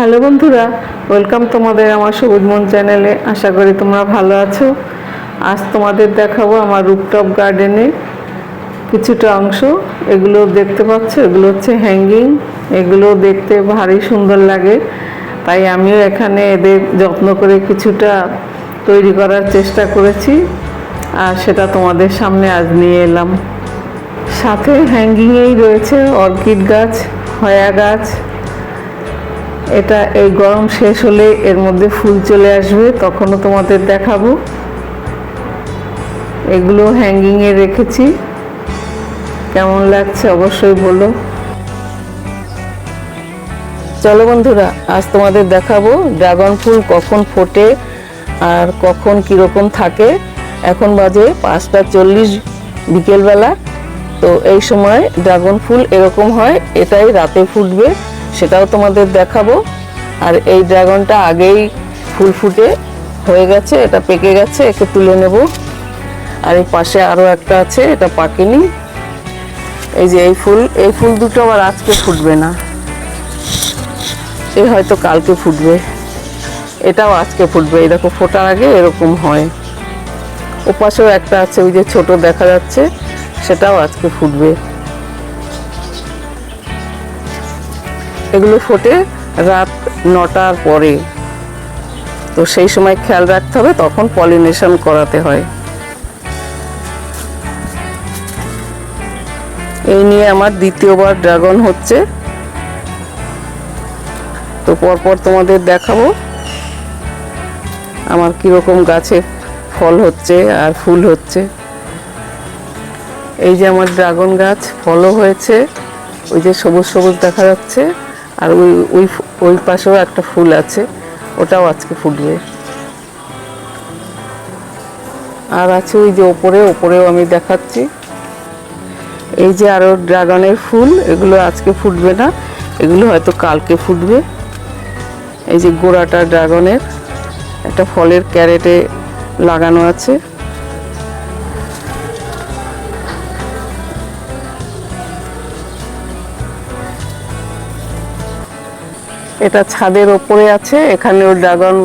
Hello বন্ধুরা welcome তোমাদের আমার সবুজ মন চ্যানেলে আশা করি তোমরা ভালো আছো। আজ তোমাদের দেখাবো আমার রুপটপ গার্ডেনে কিছুটা অংশ। এগুলো দেখতে পাচ্ছ, এগুলো হচ্ছে হ্যাঙ্গিং এগুলো দেখতে ভারী সুন্দর লাগে। তাই আমিও এখানে এদের যত্ন করে কিছুটা তৈরি করার চেষ্টা করেছি। আর সেটা তোমাদের সামনে আজ নিয়ে এলাম। সাথে হ্যাঙ্গিংয়েই রয়েছে অর্কিড গাছ, হয়া গাছ। এটা এই গরম শেষ হলে এর মধ্যে ফুল চলে আসবে, তখনও তোমাদের দেখাবো। এগুলো হ্যাঙ্গিংয়ে রেখেছি। কেমন লাগছে অবশ্যই বলো। চলো বন্ধুরা, আজ তোমাদের দেখাবো ড্রাগন ফুল কখন ফোটে আর কখন কীরকম থাকে। এখন বাজে পাঁচটা চল্লিশ বিকেলবেলা। তো এই সময় ড্রাগন ফুল এরকম হয়, এটাই রাতে ফুটবে। সেটাও তোমাদের দেখাবো। আর এই ড্রাগনটা আগেই ফুল ফুটে হয়ে গেছে, এটা পেকে গেছে, একে তুলে নেব। আর এই পাশে আরও একটা আছে, এটা পাকেনি। এই যে এই ফুল এই ফুল দুটো আবার আজকে ফুটবে না। এ হয়তো কালকে ফুটবে। এটাও আজকে ফুটবে এরকম ফোটার আগে এরকম হয়। ও পাশেও একটা আছে, ওই যে ছোট দেখা যাচ্ছে, সেটাও আজকে ফুটবে। এগুলো ফোটে রাত নটার পরে। তো সেই সময় খেয়াল রাখতে হবে, তখন পলিনেশন করাতে হয়। এই নিয়ে আমার দ্বিতীয়বার ড্রাগন হচ্ছে। তো পরপর তোমাদের দেখাবো আমার কীরকম গাছে ফল হচ্ছে আর ফুল হচ্ছে। এই যে আমার ড্রাগন গাছ, ফলও হয়েছে। ওই যে সবুজ সবুজ দেখা যাচ্ছে। আর ওই ওই ওই পাশেও একটা ফুল আছে, ওটাও আজকে ফুটবে। আর আছে ওই যে ওপরে, ওপরেও আমি দেখাচ্ছি। এই যে আরও ড্রাগনের ফুল, এগুলো আজকে ফুটবে না, এগুলো হয়তো কালকে ফুটবে। এই যে গোড়াটা ড্রাগনের, একটা ফলের ক্যারেটে লাগানো আছে। এটা ছাদের ওপরে আছে এখানেও ড্রাগন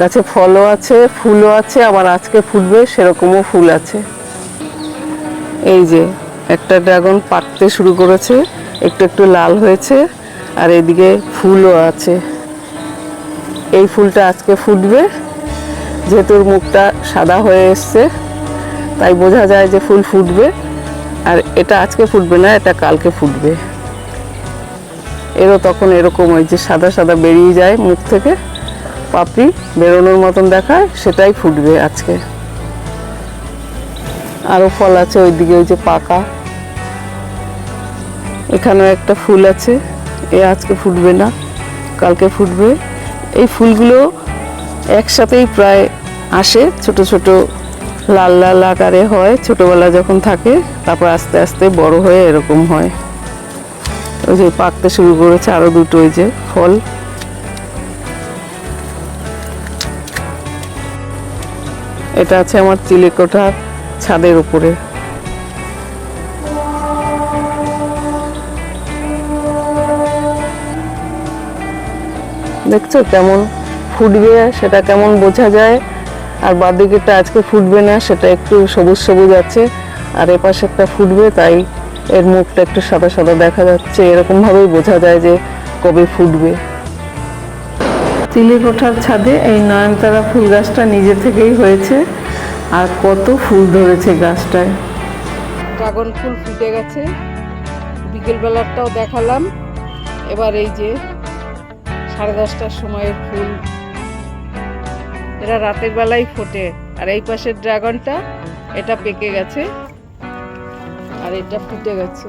গাছে ফলও আছে, ফুলও আছে, আবার আজকে ফুটবে সেরকমও ফুল আছে। এই যে, একটা ড্রাগন পাকতে শুরু করেছে, একটু একটু লাল হয়েছে, আর এদিকে ফুলও আছে। এই ফুলটা আজকে ফুটবে, যেহেতু মুখটা সাদা হয়ে এসছে, তাই বোঝা যায় যে ফুল ফুটবে, আর এটা আজকে ফুটবে না, এটা কালকে ফুটবে। এরও তখন এরকম ওই যে সাদা সাদা বেরিয়ে যায় মুখ থেকে, পাপড়ি বেরোনোর মতন দেখায়, সেটাই ফুটবে আজকে। আরও ফল আছে ওইদিকে, ওই যে পাকা। এখানেও একটা ফুল আছে, এ আজকে ফুটবে না, কালকে ফুটবে। এই ফুলগুলো একসাথেই প্রায় আসে, ছোট ছোট লাল লাল আকারে হয়, ছোটবেলা যখন থাকে, তারপর আস্তে আস্তে বড় হয়ে এরকম হয়। ওই যে পাকতে শুরু করেছে আরও দুটো, ওই যে ফল। এটা আছে আমার চিলেকোঠার ছাদের উপরে। দেখছ কেমন ফুটবে, সেটা কেমন বোঝা যায়। আর বাদিকেটা আজকে ফুটবে না, সেটা একটু সবুজ সবুজ আছে। আর এপাশে একটা ফুটবে, তাই এর মুখটা একটু সাদা সাদা দেখা যাচ্ছে। এরকম ভাবেই বোঝা যায় যে কবে ফুটবে। চিলেকোঠার ছাদে এই নয়নতারা ফুল গাছটা নিজে থেকেই হয়েছে। আর কত ফুল ধরেছে গাছটায়। ড্রাগন ফুল ফুটে গেছে। বিকেলবেলাটাও দেখালাম। এবার এই যে সাড়ে দশটার সময়ের ফুল। এরা রাতের বেলায় ফোটে। আর এই পাশের ড্রাগনটা, এটা পেকে গেছে। আর এটা ফুটে গেছে।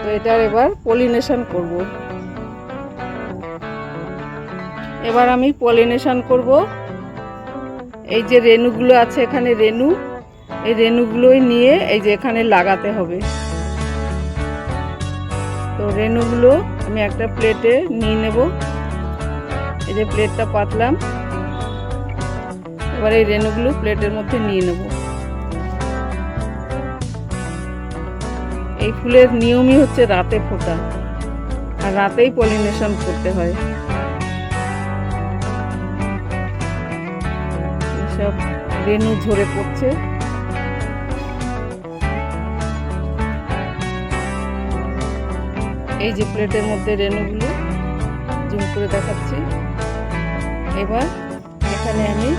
তো এটার এবার পলিনেশন করব। এবার আমি পলিনেশন করব। এই যে রেনুগুলো আছে এখানে রেনু এই রেনুগুলোই নিয়ে এই যে এখানে লাগাতে হবে। তো রেনুগুলো আমি একটা প্লেটে নিয়ে নেব। এই যে প্লেটটা পাতলাম। এবার এই রেনুগুলো প্লেটের মধ্যে নিয়ে নেব। এই ফুলের নিয়মই হচ্ছে রাতে ফোটা। আর রাতেই পলিনেশন করতে হয়। সব রেনু ঝরে পড়ছে। এই যে প্লেটের মধ্যে রেনুগুলো জুম করে দেখাচ্ছি। এবার এখানে আমি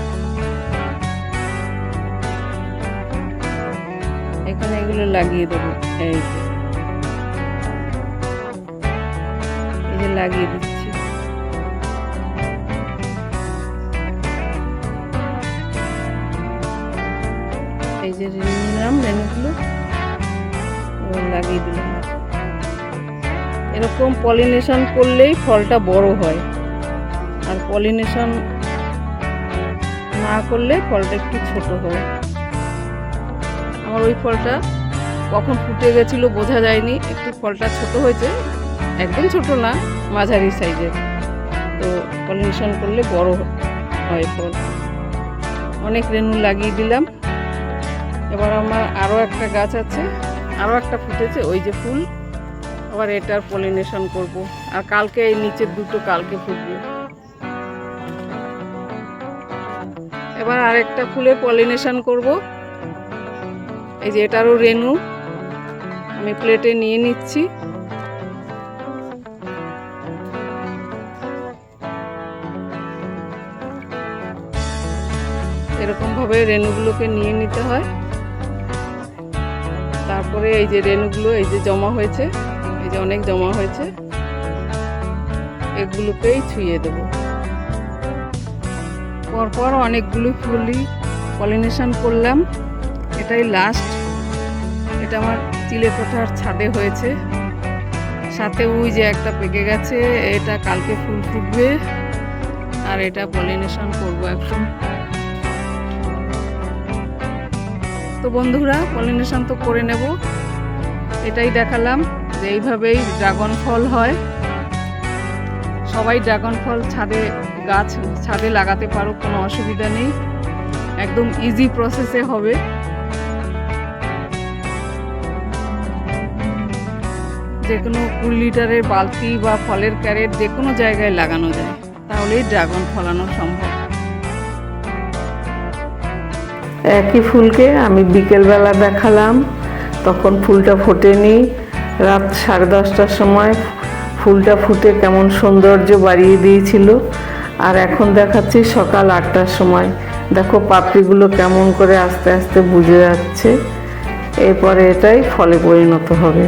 এখানে এগুলো লাগিয়ে দেবো। এই লাগিয়ে দিচ্ছি। এই যে নিলাম এবার লাগিয়ে দিলাম। এরকম পলিনেশন করলেই ফলটা বড় হয়। আর পলিনেশন না করলে ফলটা একটু ছোট হয়। আমার ওই ফলটা কখন ফুটে গেছিল বোঝা যায়নি। একটু ফলটা ছোট হয়েছে। একদম ছোট না। মাঝারি সাইজের। তো পলিনেশন করলে বড় হয় ফল। অনেক রেনু লাগিয়ে দিলাম। এবার আমার আরও একটা গাছ আছে, আরও একটা ফুটেছে, ওই যে ফুল। আবার এটার পলিনেশন করব। আর কালকে এই নিচের দুটো কালকে ফুটবে। এবার আরেকটা ফুলের পলিনেশন করব। এই যে এটারও রেনু আমি প্লেটে নিয়ে নিচ্ছি। এরকমভাবে রেনুগুলোকে নিয়ে নিতে হয়। তারপরে এই যে রেনুগুলো এই যে জমা হয়েছে, এই যে অনেক জমা হয়েছে, এগুলোকেই ছুঁয়ে দেব। পরপর অনেকগুলো ফুলই পলিনেশন করলাম। এটাই লাস্ট এটা আমার চিলে কোঠার ছাদে হয়েছে। সাথে ওই যে একটা পেকে গেছে, এটা কালকে ফুল ফুটবে। আর এটা পলিনেশন করব এখন তো বন্ধুরা, পলিনেশন তো করে নেব। এটাই দেখালাম যে এইভাবেই ড্রাগন ফল হয়। সবাই ড্রাগন ফল ছাদে, গাছ ছাদে লাগাতে পারো, কোনো অসুবিধা নেই। একদম ইজি প্রসেসে হবে। যে কোনো কুড়ি লিটারের বালতি বা ফলের ক্যারেট যে কোনো জায়গায় লাগানো যায়, তাহলেই ড্রাগন ফলানো সম্ভব। একই ফুলকে আমি বিকেলবেলা দেখালাম। তখন ফুলটা ফোটেনি। রাত সাড়ে দশটার সময় ফুলটা ফুটে কেমন সৌন্দর্য বাড়িয়ে দিয়েছিল। আর এখন দেখাচ্ছি সকাল আটটার সময়। দেখো পাপড়িগুলো কেমন করে আস্তে আস্তে বুঝে যাচ্ছে। এরপরে এটাই ফলে পরিণত হবে।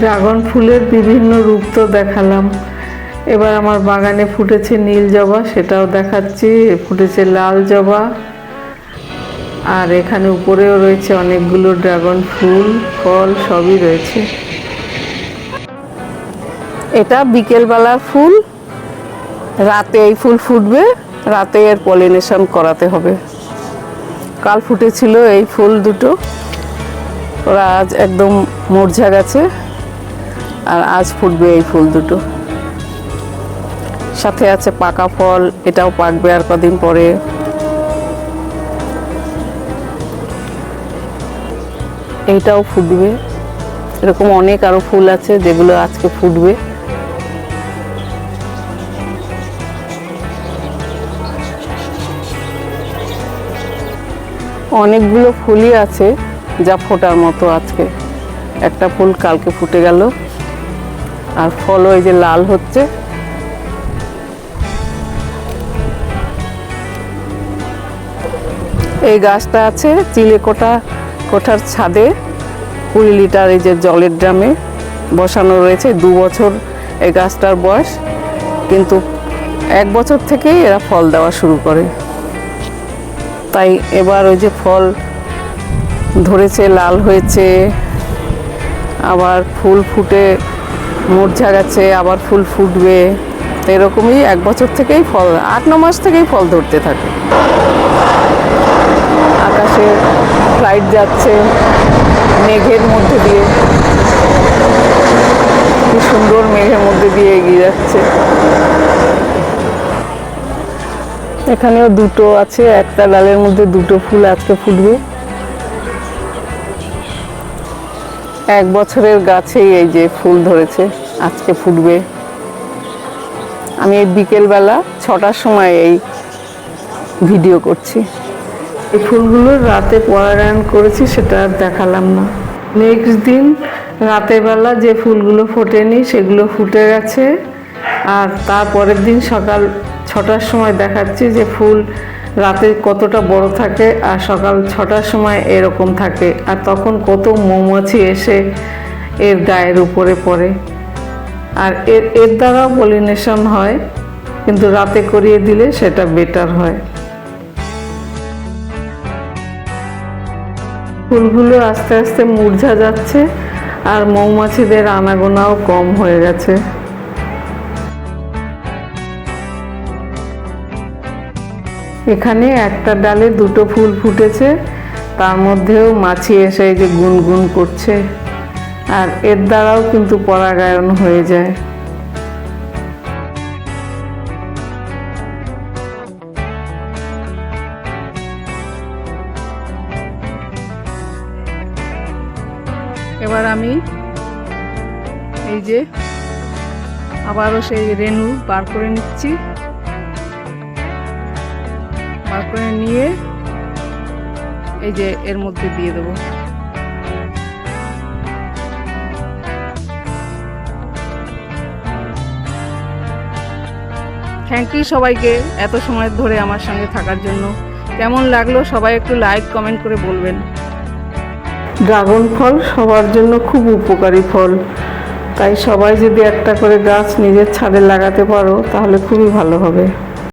ড্রাগন ফুলের বিভিন্ন রূপ তো দেখালাম। এবার আমার বাগানে ফুটেছে নীল জবা, সেটাও দেখাচ্ছি। ফুটেছে লাল জবা। আর এখানে উপরেও রয়েছে অনেকগুলো ড্রাগন ফুল, ফল, সবই রয়েছে। এটা বিকেলবেলার ফুল। রাতে এই ফুল ফুটবে, রাতে এর পলিনেশন করাতে হবে। কাল ফুটেছিল এই ফুল দুটো। ওরা আজ একদম মূর্ঝা গেছে, আর আজ ফুটবে এই ফুল দুটো। সাথে আছে পাকা ফল, এটাও পাকবে আর কদিন পরে। এইটাও ফুটবে। এরকম অনেক আরও ফুল আছে যেগুলো আজকে ফুটবে। অনেকগুলো ফুলই আছে যা ফোটার মতো আজকে। একটা ফুল কালকে ফুটে গেল। আর ফল ওই যে লাল হচ্ছে। এই গাছটা আছে, চিলে কোটা, কোঠার ছাদে। কুড়ি লিটার এই যে জলের ড্রামে বসানো রয়েছে, দু বছর এই গাছটার বয়স। কিন্তু এক বছর থেকেই এরা ফল দেওয়া শুরু করে। তাই এবার ওই যে ফল ধরেছে, লাল হয়েছে, আবার ফুল ফুটে মূর্ছা গেছে আবার ফুল ফুটবে। এরকমই এক বছর থেকেই ফল, আট, ন মাস থেকেই ফল ধরতে থাকে। ফ্লাইট যাচ্ছে, মেঘের মধ্যে দিয়ে। কি সুন্দর মেঘের মধ্যে দিয়ে এগিয়ে যাচ্ছে। এখানেও দুটো আছে, একটা ডালের মধ্যে দুটো ফুল, আজকে ফুটবে। এক বছরের গাছেই এই যে ফুল ধরেছে, আজকে ফুটবে। আমি এই বিকেলবেলা ছটার সময় এই ভিডিও করছি। এই ফুলগুলো রাতে পরাগায়ন করেছি, সেটা আর দেখালাম না। নেক্সট দিন রাতের বেলা যে ফুলগুলো ফোটেনি সেগুলো ফুটে গেছে। আর তারপরের দিন সকাল ছটার সময় দেখাচ্ছি যে ফুল রাতে কতটা বড় থাকে আর সকাল ছটার সময় এরকম থাকে। আর তখন কত মৌমাছি এসে এর গায়ের উপরে পড়ে। আর এর এর দ্বারাও পলিনেশন হয়, কিন্তু রাতে করিয়ে দিলে সেটা বেটার হয়। ফুলগুলো আস্তে আস্তে মূর্ঝা যাচ্ছে আর মৌমাছিদের আনাগোনাও কম হয়ে গেছে। এখানে একটা ডালে দুটো ফুল ফুটেছে, তার মধ্যেও মাছি এসে যে গুনগুন করছে। আর এর দ্বারাও কিন্তু পরাগায়ন হয়ে যায়। এবার আমি এই যে আবারও সেই রেনু বার করে নিচ্ছি। বার করে নিয়ে এই যে এর মধ্যে দিয়ে দেবো। থ্যাংক ইউ সবাইকে এত সময় ধরে আমার সঙ্গে থাকার জন্য। কেমন লাগল সবাই একটু লাইক কমেন্ট করে বলবেন। ড্রাগন ফল সবার জন্য খুব উপকারী ফল। তাই সবাই যদি একটা করে গাছ নিজের ছাদে লাগাতে পারো, তাহলে খুবই ভালো হবে।